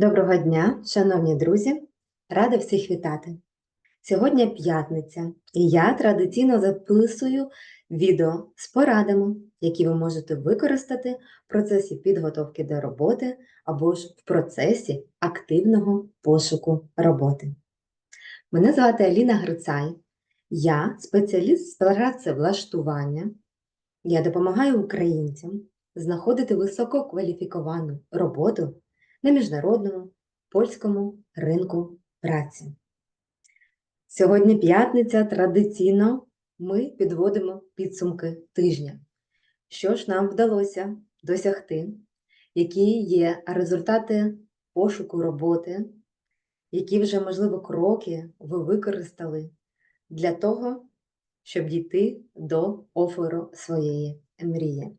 Доброго дня, шановні друзі! Рада всіх вітати! Сьогодні п'ятниця, і я традиційно записую відео з порадами, які ви можете використати в процесі підготовки до роботи або ж в процесі активного пошуку роботи. Мене звати Аліна Грицай, я спеціаліст з працевлаштування. Я допомагаю українцям знаходити висококваліфіковану роботу на міжнародному польському ринку праці. Сьогодні п'ятниця традиційно ми підводимо підсумки тижня. Що ж нам вдалося досягти, які є результати пошуку роботи, які вже, можливо, кроки ви використали для того, щоб дійти до оферу своєї мрії.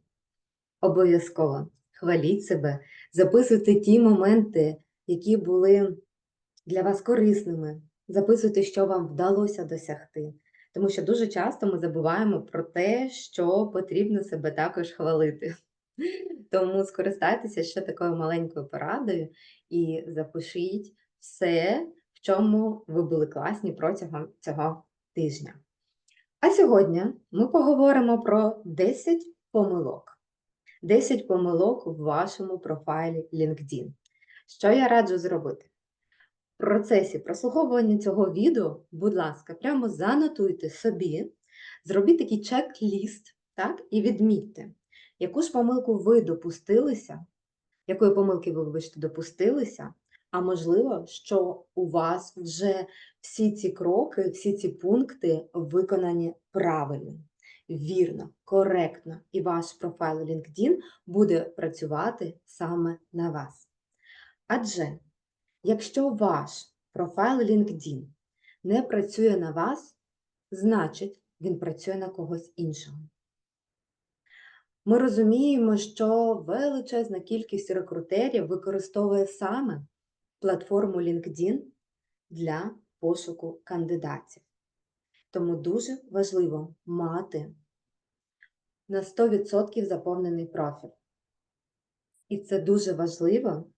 Обов'язково хваліть себе, записуйте ті моменти, які були для вас корисними. Записуйте, що вам вдалося досягти. Тому що дуже часто ми забуваємо про те, що потрібно себе також хвалити. Тому скористайтеся ще такою маленькою порадою і запишіть все, в чому ви були класні протягом цього тижня. А сьогодні ми поговоримо про 10 помилок. 10 помилок в вашому профайлі LinkedIn. Що я раджу зробити? В процесі прослуховування цього відео, будь ласка, прямо занотуйте собі, зробіть такий чек-ліст так, і відмітьте, яку ж помилку ви допустилися, якої помилки ви вибачте, допустилися, а можливо, що у вас вже всі ці кроки, всі ці пункти виконані правильно вірно, коректно, і ваш профайл LinkedIn буде працювати саме на вас. Адже, якщо ваш профайл LinkedIn не працює на вас, значить він працює на когось іншого. Ми розуміємо, що величезна кількість рекрутерів використовує саме платформу LinkedIn для пошуку кандидатів. Тому дуже важливо мати на 100% заповнений профіль. І це дуже важливо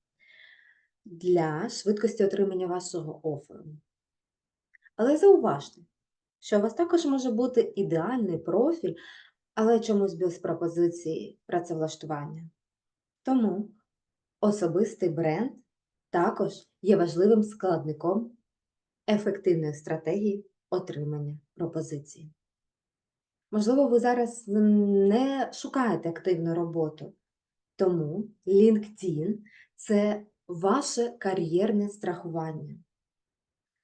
для швидкості отримання вашого оферу. Але зауважте, що у вас також може бути ідеальний профіль, але чомусь без пропозиції працевлаштування. Тому особистий бренд також є важливим складником ефективної стратегії отримання пропозиції. Можливо, ви зараз не шукаєте активну роботу, тому LinkedIn це ваше кар'єрне страхування.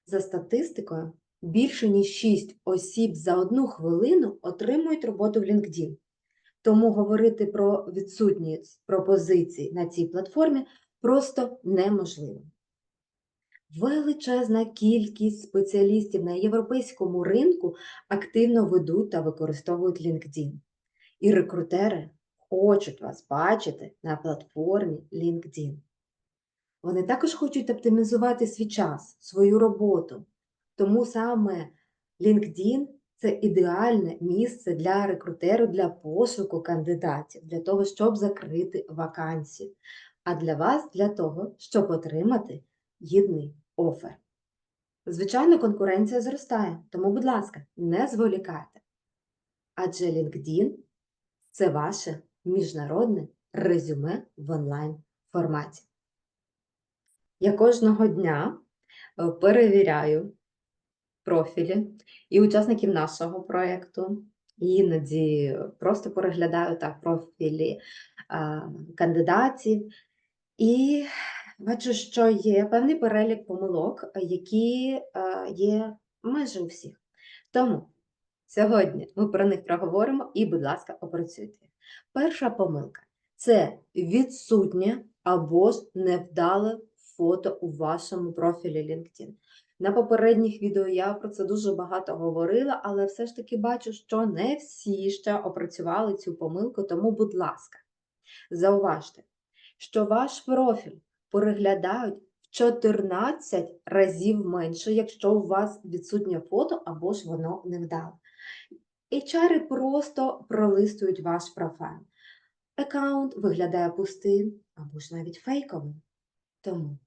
За статистикою, більше ніж 6 осіб за одну хвилину отримують роботу в LinkedIn. Тому говорити про відсутність пропозицій на цій платформі просто неможливо. Величезна кількість спеціалістів на європейському ринку активно ведуть та використовують LinkedIn. І рекрутери хочуть вас бачити на платформі LinkedIn. Вони також хочуть оптимізувати свій час, свою роботу. Тому саме LinkedIn це ідеальне місце для рекрутеру для пошуку кандидатів, для того, щоб закрити вакансію. А для вас для того, щоб отримати гідний офер. Звичайно, конкуренція зростає, тому, будь ласка, не зволікайте. Адже LinkedIn це ваше міжнародне резюме в онлайн форматі. Я кожного дня е, перевіряю профілі і учасників нашого проєкту, іноді просто переглядаю так профілі кандидатів. І Бачу, що є певний перелік помилок, які е, є майже у всіх. Тому сьогодні ми про них проговоримо і, будь ласка, опрацюйте. Перша помилка це відсутнє або ж невдале фото у вашому профілі LinkedIn. На попередніх відео я про це дуже багато говорила, але все ж таки бачу, що не всі ще опрацювали цю помилку, тому, будь ласка, зауважте, що ваш профіль переглядають в 14 разів менше, якщо у вас відсутнє фото або ж воно невдале. HR просто пролистують ваш профайл. Аккаунт виглядає пустим або ж навіть фейковим. Тому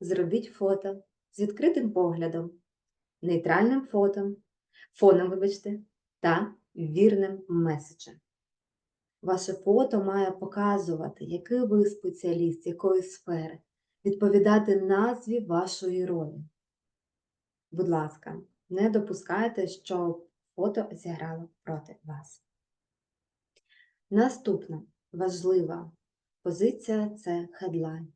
зробіть фото з відкритим поглядом, нейтральним фото, фоном, вибачте, та вірним меседжем. Ваше фото має показувати, який ви спеціаліст, якої сфери, відповідати назві вашої ролі. Будь ласка, не допускайте, щоб фото зіграло проти вас. Наступна важлива позиція це хедлайн.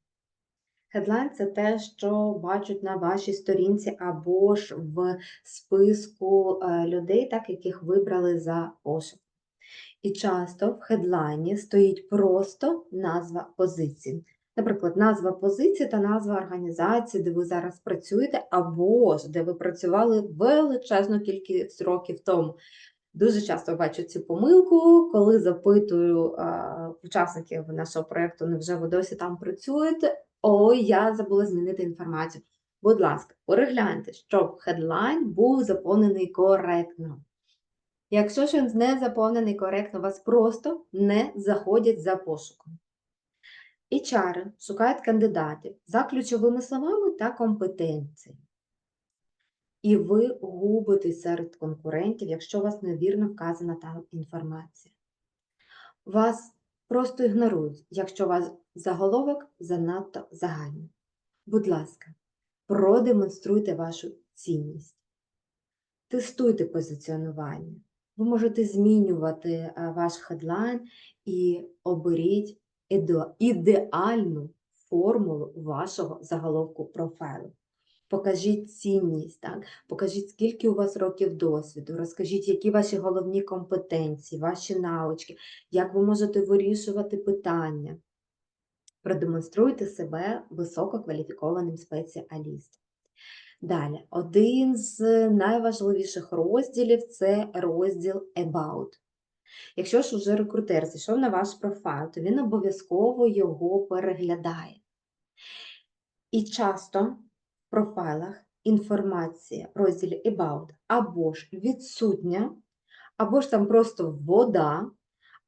Хедлайн це те, що бачать на вашій сторінці або ж в списку е, людей, так, яких вибрали за пошук. І часто в хедлайні стоїть просто назва позиції. Наприклад, назва позиції та назва організації, де ви зараз працюєте, або ж де ви працювали величезну кількість років тому. Дуже часто бачу цю помилку, коли запитую а, учасників нашого проєкту, невже ви досі там працюєте? Ой, я забула змінити інформацію. Будь ласка, перегляньте, щоб хедлайн був заповнений коректно. Якщо ж він не заповнений коректно, вас просто не заходять за пошуком. HR шукають кандидатів за ключовими словами та компетенціями. І ви губитесь серед конкурентів, якщо у вас невірно вказана там інформація. Вас просто ігнорують, якщо у вас заголовок занадто загальний. Будь ласка, продемонструйте вашу цінність. Тестуйте позиціонування. Ви можете змінювати е, ваш хедлайн і оберіть ідеальну формулу вашого заголовку профайлу. Покажіть цінність, так? покажіть, скільки у вас років досвіду, розкажіть, які ваші головні компетенції, ваші навички, як ви можете вирішувати питання. Продемонструйте себе висококваліфікованим спеціалістом. Далі, один з найважливіших розділів це розділ About. Якщо ж уже рекрутер зайшов на ваш профайл, то він обов'язково його переглядає. І часто в профайлах інформація в розділі About або ж відсутня, або ж там просто вода,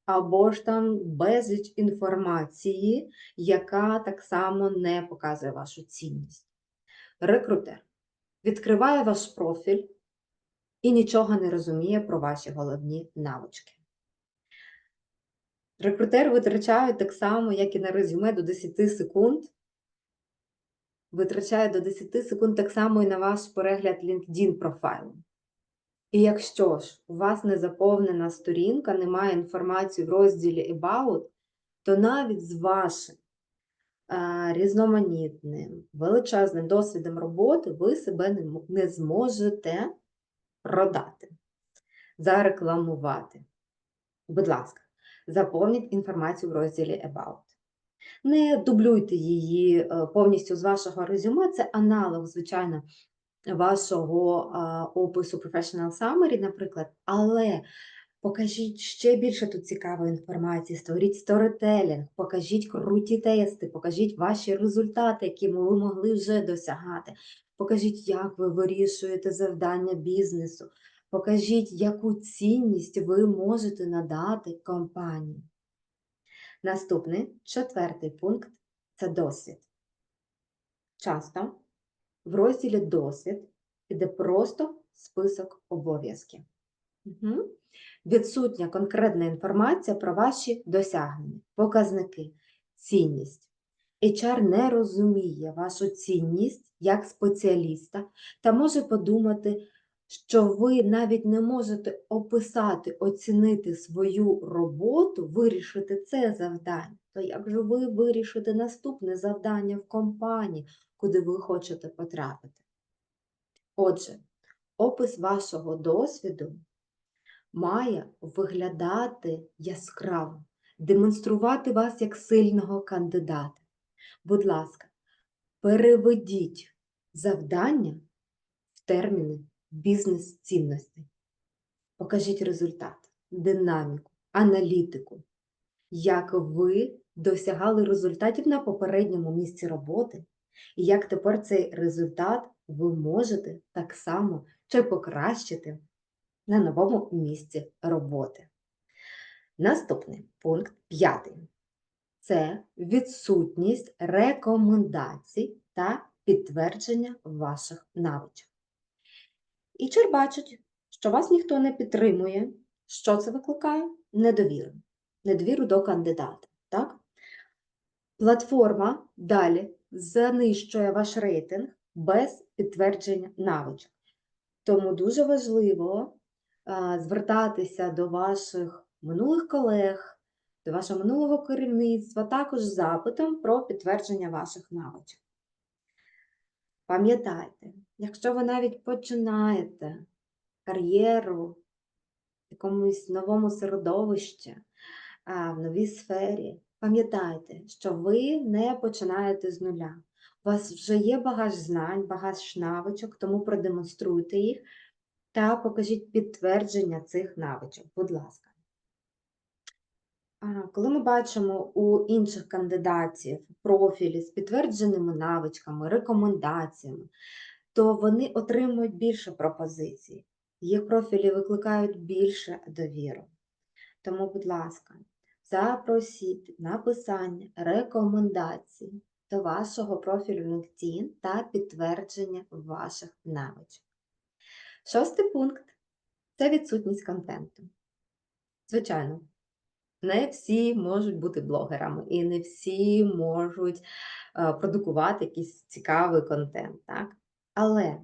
або ж там безліч інформації, яка так само не показує вашу цінність. Рекрутер відкриває ваш профіль і нічого не розуміє про ваші головні навички. Рекрутер витрачає так само, як і на резюме, до 10 секунд. Витрачає до 10 секунд так само і на ваш перегляд LinkedIn профайлу. І якщо ж у вас не заповнена сторінка, немає інформації в розділі About, то навіть з вашим різноманітним, величезним досвідом роботи ви себе не, зможете продати, зарекламувати. Будь ласка, заповніть інформацію в розділі About. Не дублюйте її е, повністю з вашого резюме, це аналог, звичайно, вашого а, опису Professional Summary, наприклад, але покажіть ще більше тут цікавої інформації, створіть сторителінг, покажіть круті тести, покажіть ваші результати, які ви могли вже досягати. Покажіть, як ви вирішуєте завдання бізнесу. Покажіть, яку цінність ви можете надати компанії. Наступний, четвертий пункт це досвід. Часто в розділі досвід іде просто список обов'язків. Угу. Відсутня конкретна інформація про ваші досягнення, показники, цінність. HR не розуміє вашу цінність як спеціаліста та може подумати, що ви навіть не можете описати, оцінити свою роботу, вирішити це завдання. То як же ви вирішите наступне завдання в компанії, куди ви хочете потрапити? Отже, опис вашого досвіду має виглядати яскраво, демонструвати вас як сильного кандидата. Будь ласка, переведіть завдання в терміни бізнес-цінностей. Покажіть результат, динаміку, аналітику, як ви досягали результатів на попередньому місці роботи, і як тепер цей результат ви можете так само чи покращити на новому місці роботи. Наступний пункт п'ятий це відсутність рекомендацій та підтвердження ваших навичок. І HR бачить, що вас ніхто не підтримує. Що це викликає? Недовіру. Недовіру до кандидата. Так? Платформа далі занищує ваш рейтинг без підтвердження навичок. Тому дуже важливо звертатися до ваших минулих колег, до вашого минулого керівництва, також з запитом про підтвердження ваших навичок. Пам'ятайте, якщо ви навіть починаєте кар'єру в якомусь новому середовищі, в новій сфері, пам'ятайте, що ви не починаєте з нуля. У вас вже є багаж знань, багаж навичок, тому продемонструйте їх та покажіть підтвердження цих навичок, будь ласка. Коли ми бачимо у інших кандидатів профілі з підтвердженими навичками, рекомендаціями, то вони отримують більше пропозицій. Їх профілі викликають більше довіру. Тому, будь ласка, запросіть написання рекомендацій до вашого профілю LinkedIn та підтвердження ваших навичок. Шостий пункт це відсутність контенту. Звичайно, не всі можуть бути блогерами, і не всі можуть е, продукувати якийсь цікавий контент. Так? Але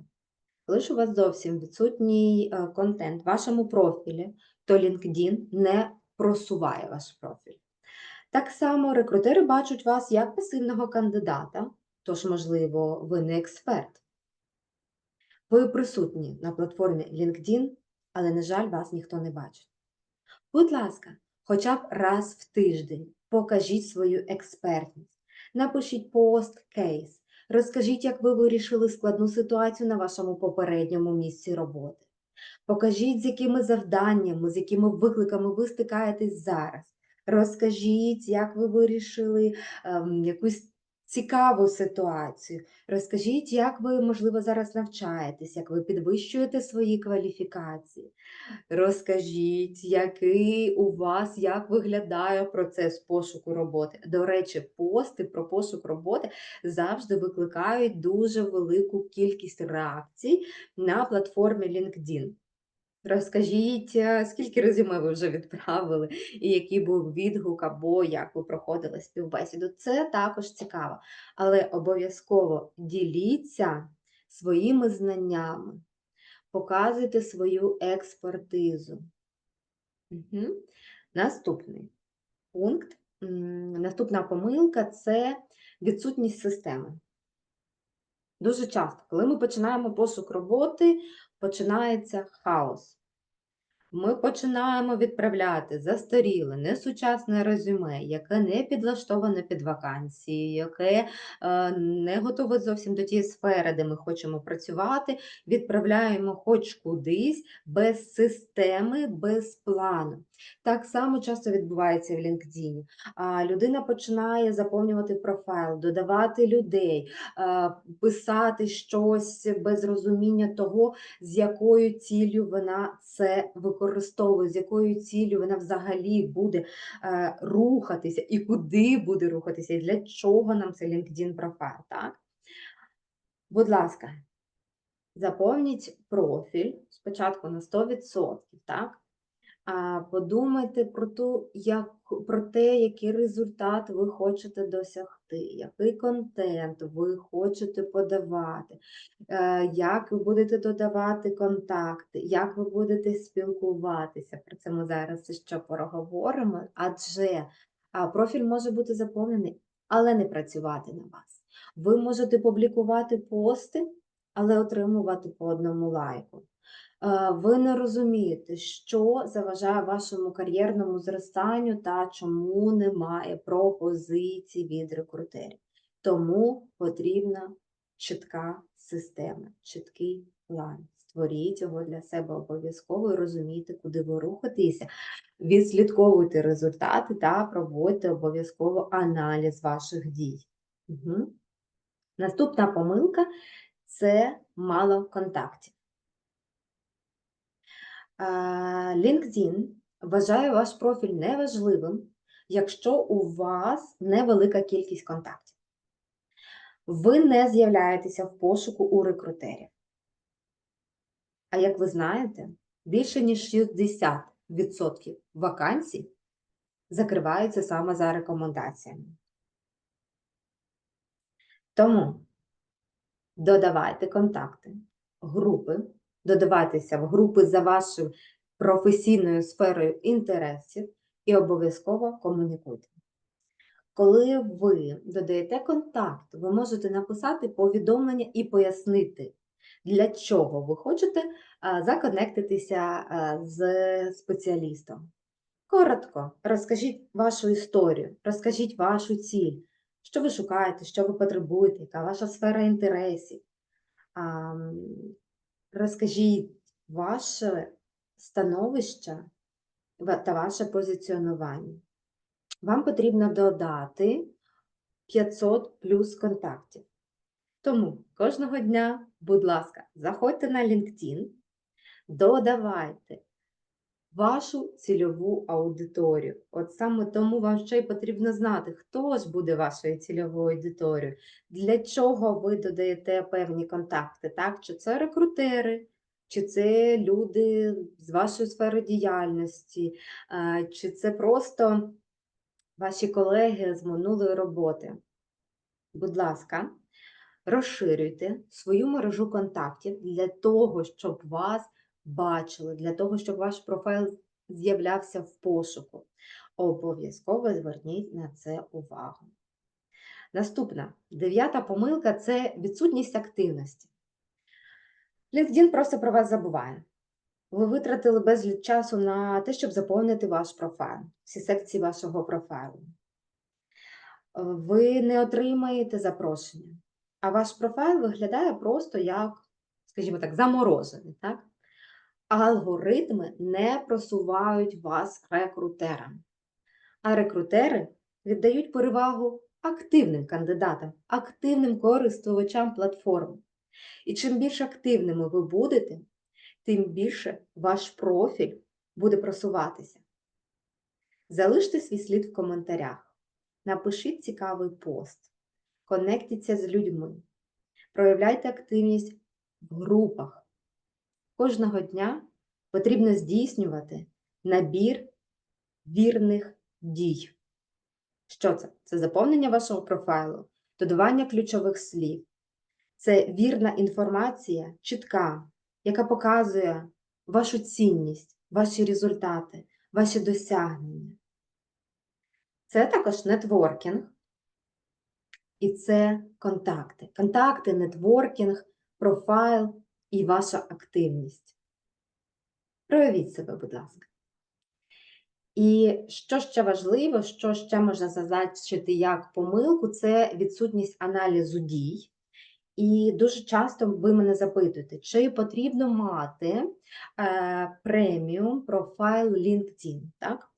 коли ж у вас зовсім відсутній е, контент в вашому профілі, то LinkedIn не просуває ваш профіль. Так само рекрутери бачать вас як пасивного кандидата, тож, можливо, ви не експерт. Ви присутні на платформі LinkedIn, але, на жаль, вас ніхто не бачить. Будь ласка, хоча б раз в тиждень покажіть свою експертність, напишіть пост кейс, розкажіть, як ви вирішили складну ситуацію на вашому попередньому місці роботи. Покажіть, з якими завданнями, з якими викликами ви стикаєтесь зараз. Розкажіть, як ви вирішили ем, якусь цікаву ситуацію. Розкажіть, як ви, можливо, зараз навчаєтесь, як ви підвищуєте свої кваліфікації. Розкажіть, який у вас, як виглядає процес пошуку роботи. До речі, пости про пошук роботи завжди викликають дуже велику кількість реакцій на платформі LinkedIn. Розкажіть, е, скільки резюме ви вже відправили, і який був відгук, або як ви проходили співбесіду. Це також цікаво. Але обов'язково діліться своїми знаннями, показуйте свою експертизу. Угу. Наступний пункт, наступна помилка це відсутність системи. Дуже часто, коли ми починаємо пошук роботи, починається хаос. Ми починаємо відправляти застаріле, несучасне резюме, яке не підлаштоване під вакансії, яке е, не готове зовсім до тієї сфери, де ми хочемо працювати. Відправляємо хоч кудись без системи, без плану. Так само часто відбувається в LinkedIn. Людина починає заповнювати профайл, додавати людей, писати щось без розуміння того, з якою ціллю вона це використовує, з якою ціллю вона взагалі буде е, рухатися і куди буде рухатися, і для чого нам це LinkedIn профайл. так? Будь ласка, заповніть профіль спочатку на 100%, так? Подумайте про ту, як, про те, який результат ви хочете досягти, який контент ви хочете подавати, е, як ви будете додавати контакти, як ви будете спілкуватися. Про це ми зараз ще поговоримо, адже профіль може бути заповнений, але не працювати на вас. Ви можете публікувати пости, але отримувати по одному лайку ви не розумієте, що заважає вашому кар'єрному зростанню та чому немає пропозицій від рекрутерів. Тому потрібна чітка система, чіткий план. Створіть його для себе обов'язково і розумійте, куди ви рухатеся, відслідковуйте результати та проводьте обов'язково аналіз ваших дій. Угу. Наступна помилка це мало контактів. LinkedIn вважає ваш профіль неважливим, якщо у вас невелика кількість контактів. ви не з'являєтеся в пошуку у рекрутерів. А як ви знаєте, більше ніж 60% вакансій закриваються саме за рекомендаціями. Тому додавайте контакти, групи, додавайтеся в групи за вашою професійною сферою інтересів і обов'язково комунікуйте. Коли ви додаєте контакт, ви можете написати повідомлення і пояснити, для чого ви хочете законектитися з спеціалістом. Коротко розкажіть вашу історію, розкажіть вашу ціль, що ви шукаєте, що ви потребуєте, яка ваша сфера інтересів. Розкажіть ваше становище та ваше позиціонування. Вам потрібно додати 500 плюс контактів. Тому кожного дня, будь ласка, заходьте на LinkedIn, додавайте вашу цільову аудиторію. От саме тому вам ще й потрібно знати, хто ж буде вашою цільовою аудиторією, для чого ви додаєте певні контакти, так? Чи це рекрутери, чи це люди з вашої сфери діяльності, е, чи це просто ваші колеги з минулої роботи. Будь ласка, розширюйте свою мережу контактів для того, щоб вас бачили, для того, щоб ваш профайл з'являвся в пошуку. Обов'язково зверніть на це увагу. Наступна, дев'ята помилка це відсутність активності. LinkedIn просто про вас забуває. Ви витратили безліч часу на те, щоб заповнити ваш профайл, всі секції вашого профайлу. Ви не отримаєте запрошення, а ваш профайл виглядає просто як, скажімо так, заморожений. Так? Алгоритми не просувають вас рекрутерам, а рекрутери віддають перевагу активним кандидатам, активним користувачам платформи. І чим більш активними ви будете, тим більше ваш профіль буде просуватися. Залиште свій слід в коментарях, напишіть цікавий пост, конектіться з людьми, проявляйте активність в групах. Кожного дня потрібно здійснювати набір вірних дій. Що це? Це заповнення вашого профайлу, додавання ключових слів. Це вірна інформація, чітка, яка показує вашу цінність, ваші результати, ваші досягнення. Це також нетворкінг. І це контакти. Контакти, нетворкінг, профайл і ваша активність. Проявіть себе, будь ласка. І що ще важливо, що ще можна зазначити як помилку, це відсутність аналізу дій. І дуже часто ви мене запитуєте, чи потрібно мати е, преміум профайл LinkedIn. Так?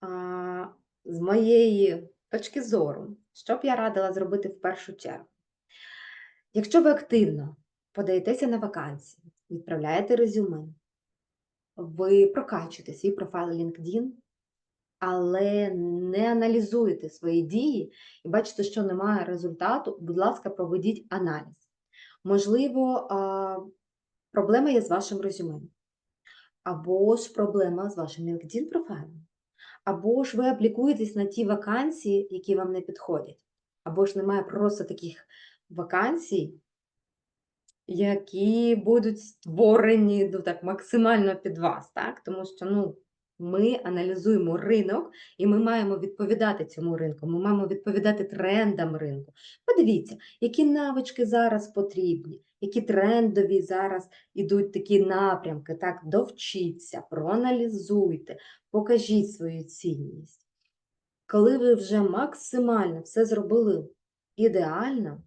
А, з моєї точки зору, що б я радила зробити в першу чергу? Якщо ви активно подаєтеся на вакансії, відправляєте резюме, ви прокачуєте свій профайл LinkedIn, але не аналізуєте свої дії і бачите, що немає результату, будь ласка, проведіть аналіз. Можливо, проблема є з вашим резюме, або ж проблема з вашим LinkedIn профайлом, або ж ви аплікуєтесь на ті вакансії, які вам не підходять, або ж немає просто таких вакансій, які будуть створені ну, так, максимально під вас, так? тому що ну, ми аналізуємо ринок і ми маємо відповідати цьому ринку, ми маємо відповідати трендам ринку. Подивіться, які навички зараз потрібні, які трендові зараз ідуть такі напрямки. Так, довчіться, проаналізуйте, покажіть свою цінність. Коли ви вже максимально все зробили ідеально,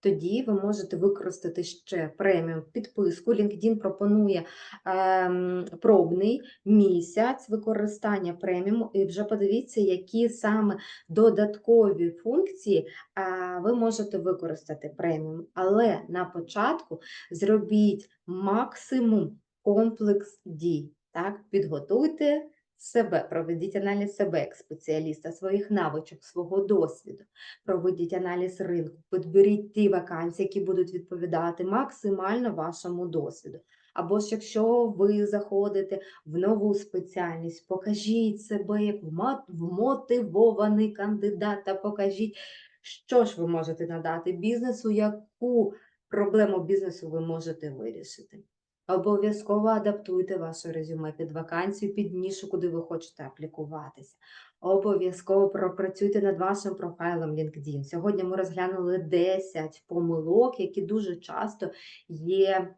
тоді ви можете використати ще преміум підписку. LinkedIn пропонує ем, пробний місяць використання преміуму, і вже подивіться, які саме додаткові функції е, ви можете використати преміум. Але на початку зробіть максимум комплекс дій. Так? Підготуйте себе, проведіть аналіз себе як спеціаліста, своїх навичок, свого досвіду, проведіть аналіз ринку, підберіть ті вакансії, які будуть відповідати максимально вашому досвіду. Або ж якщо ви заходите в нову спеціальність, покажіть себе як вмотивований кандидат та покажіть, що ж ви можете надати бізнесу, яку проблему бізнесу ви можете вирішити. Обов'язково адаптуйте ваше резюме під вакансію, під нішу, куди ви хочете аплікуватися. Обов'язково пропрацюйте над вашим профайлом LinkedIn. Сьогодні ми розглянули 10 помилок, які дуже часто є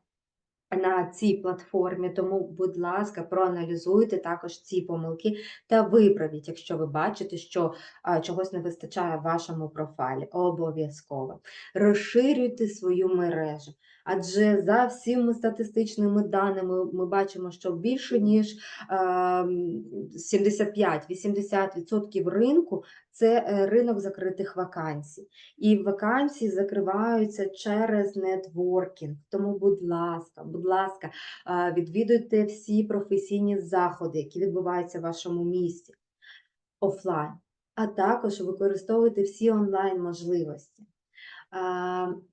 на цій платформі. Тому, будь ласка, проаналізуйте також ці помилки та виправіть, якщо ви бачите, що чогось не вистачає в вашому профайлі. Обов'язково. Розширюйте свою мережу. Адже за всіми статистичними даними ми бачимо, що більше ніж а, м, 75-80% ринку це е, ринок закритих вакансій. І вакансії закриваються через нетворкінг. Тому, будь ласка, будь ласка, відвідуйте всі професійні заходи, які відбуваються в вашому місті офлайн, а також використовуйте всі онлайн можливості.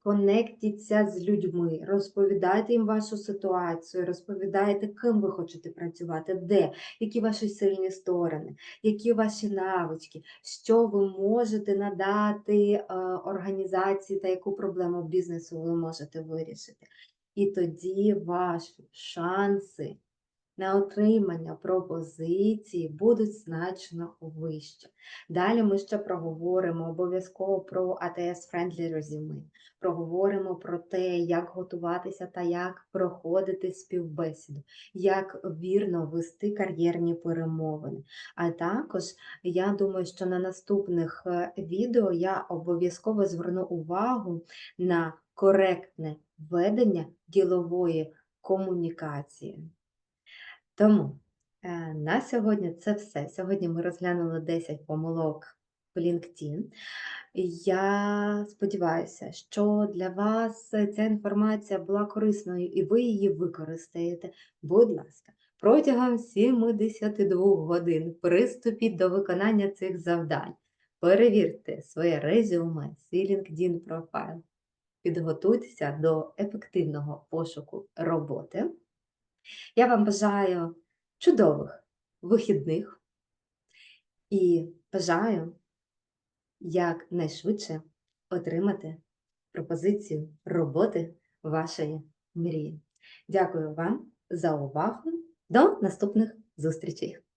Конектіться з людьми, розповідайте їм вашу ситуацію, розповідайте, ким ви хочете працювати, де, які ваші сильні сторони, які ваші навички, що ви можете надати е, організації та яку проблему бізнесу ви можете вирішити. І тоді ваші шанси на отримання пропозиції будуть значно вищі. Далі ми ще проговоримо обов'язково про ATS Friendly Resume, проговоримо про те, як готуватися та як проходити співбесіду, як вірно вести кар'єрні перемовини. А також я думаю, що на наступних е, відео я обов'язково зверну увагу на коректне ведення ділової комунікації. Тому е, на сьогодні це все. Сьогодні ми розглянули 10 помилок в LinkedIn. Я сподіваюся, що для вас ця інформація була корисною і ви її використаєте. Будь ласка, протягом 72 годин приступіть до виконання цих завдань. Перевірте своє резюме, свій LinkedIn профайл. Підготуйтеся до ефективного пошуку роботи. Я вам бажаю чудових вихідних і бажаю якнайшвидше отримати пропозицію роботи вашої мрії. Дякую вам за увагу. До наступних зустрічей!